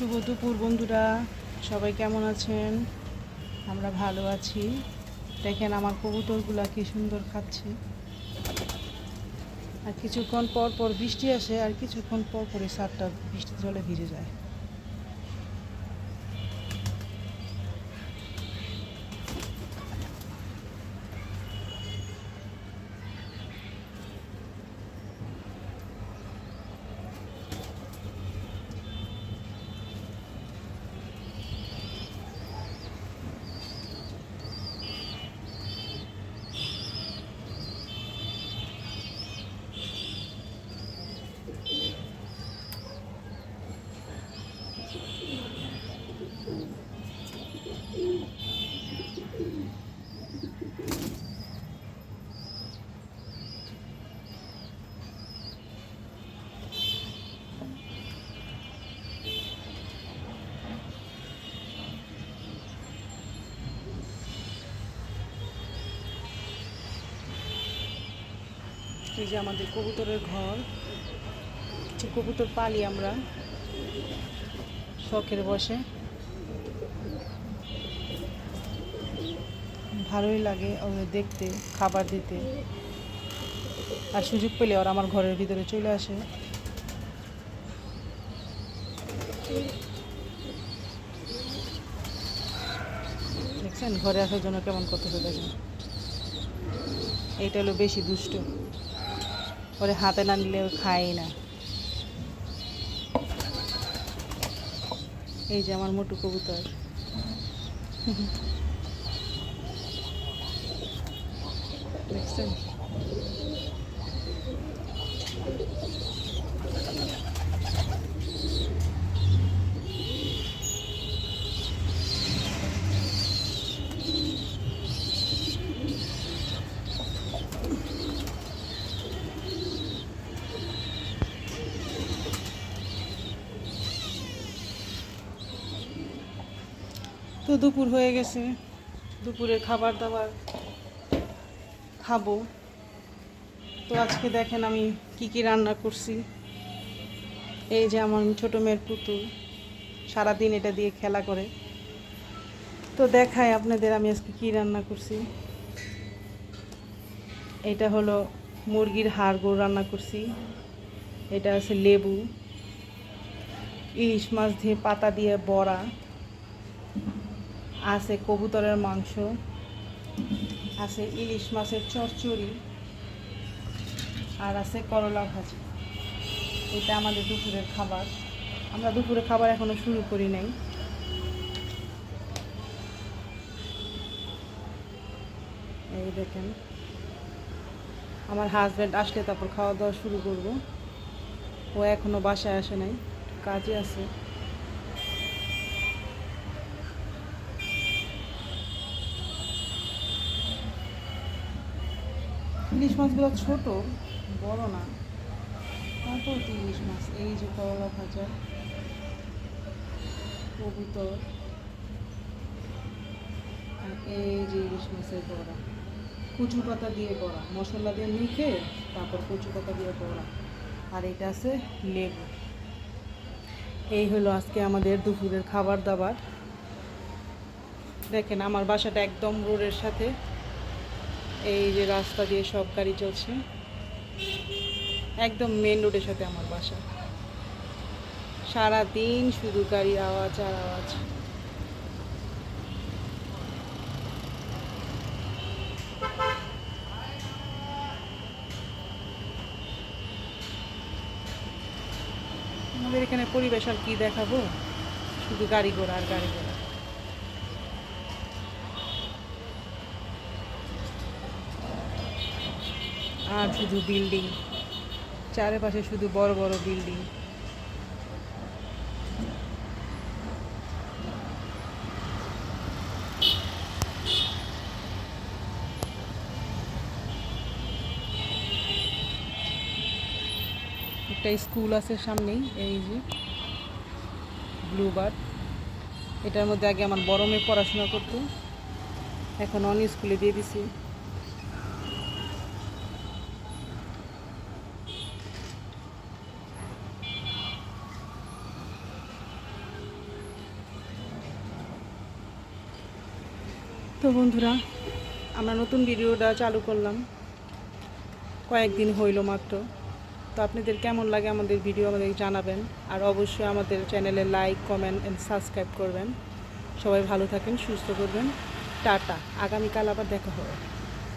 শুভ দুপুর, বন্ধুরা। সবাই কেমন আছেন? আমরা ভালো আছি। দেখেন আমার কবুতরগুলা কি সুন্দর খাচ্ছে। আর কিছুক্ষণ পর পর বৃষ্টি আসে, আর কিছুক্ষণ পর পরে সাতটা বৃষ্টি জলে ভিজে যায়। এই যে আমাদের কবুতরের ঘর কিছু কবুতর পালি আমরা শখের বসে। ভালোই লাগে ওদের দেখতে, খাবার দিতে। আর সুযোগ পেলে ওরা আমার ঘরের ভিতরে চলে আসে। দেখছেন? ঘরে আসার জন্য কেমন করতেছে দেখেন এইটা হলো বেশি দুষ্ট। ওরে হাতে না নিলে খায় না। এই যে আমার মোটু কবুতর। দেখছেন? তো দুপুর হয়ে গেছে। দুপুরে খাবার দাবার খাব। তো আজকে দেখেন আমি কি কি রান্না করছি। এই যে আমার ছোটো মেয়ের পুতুল, সারাদিন এটা দিয়ে খেলা করে। তো দেখাই আপনাদের আমি আজকে কি রান্না করছি। এটা হলো মুরগির হাড় গোড় রান্না করছি। এটা আছে লেবু। ইলিশ মাছ দিয়ে পাতা দিয়ে বড়া। আছে কবুতরের মাংস, আছে ইলিশ মাছের চচ্চড়ি, আর আছে করলা ভাজি। এটা আমাদের দুপুরের খাবার। আমরা দুপুরের খাবার এখনও শুরু করি নাই। এই দেখেন। আমার হাজব্যান্ড আসলে তারপর খাওয়া দাওয়া শুরু করব। ও এখনও বাসায় আসে নাই। কাজে আছে। ইলিশ মাছগুলো ছোট, বড় না। তারপর তো ইলিশ মাছ, এই যে করলা ভাজা, কবুতর, আর এই যে ইলিশ মাছের বড়া। কচু পাতা দিয়ে বড়া, মশলা দিয়ে মেখে তারপর কচু পাতা দিয়ে বড়া। আর এটা আছে লেবু। এই হলো আজকে আমাদের দুপুরের খাবার দাবার। দেখেন আমার বাসাটা একদম রোডের সাথে। এই যে রাস্তা দিয়ে সব গাড়ি চলছে। একদম মেন রোডের সাথে আমার বাসা। সারা দিন শুধু গাড়ির আওয়াজ আর আওয়াজ। আমাদের এখানে পরিবেশ আর কি দেখাবো? শুধু গাড়ি ঘোড়া আর গাড়ি ঘোড়া আর শুধু বিল্ডিং। চারিপাশে শুধু বড় বড় বিল্ডিং। একটা স্কুল আছে সামনেই, এই যে ব্লু বার্ড এটার মধ্যে আগে আমার বড় মেয়ে পড়াশোনা করতো, এখন অন স্কুলে দিয়ে দিছি। তো বন্ধুরা, আমরা নতুন ভিডিওটা চালু করলাম। কয়েকদিন হইল মাত্র। তো আপনাদের কেমন লাগে আমাদের ভিডিও আমাদের জানাবেন। আর অবশ্যই আমাদের চ্যানেলে লাইক কমেন্ট অ্যান্ড সাবস্ক্রাইব করবেন। সবাই ভালো থাকেন, সুস্থ করবেন। টাটা। আগামীকাল আবার দেখা হবে।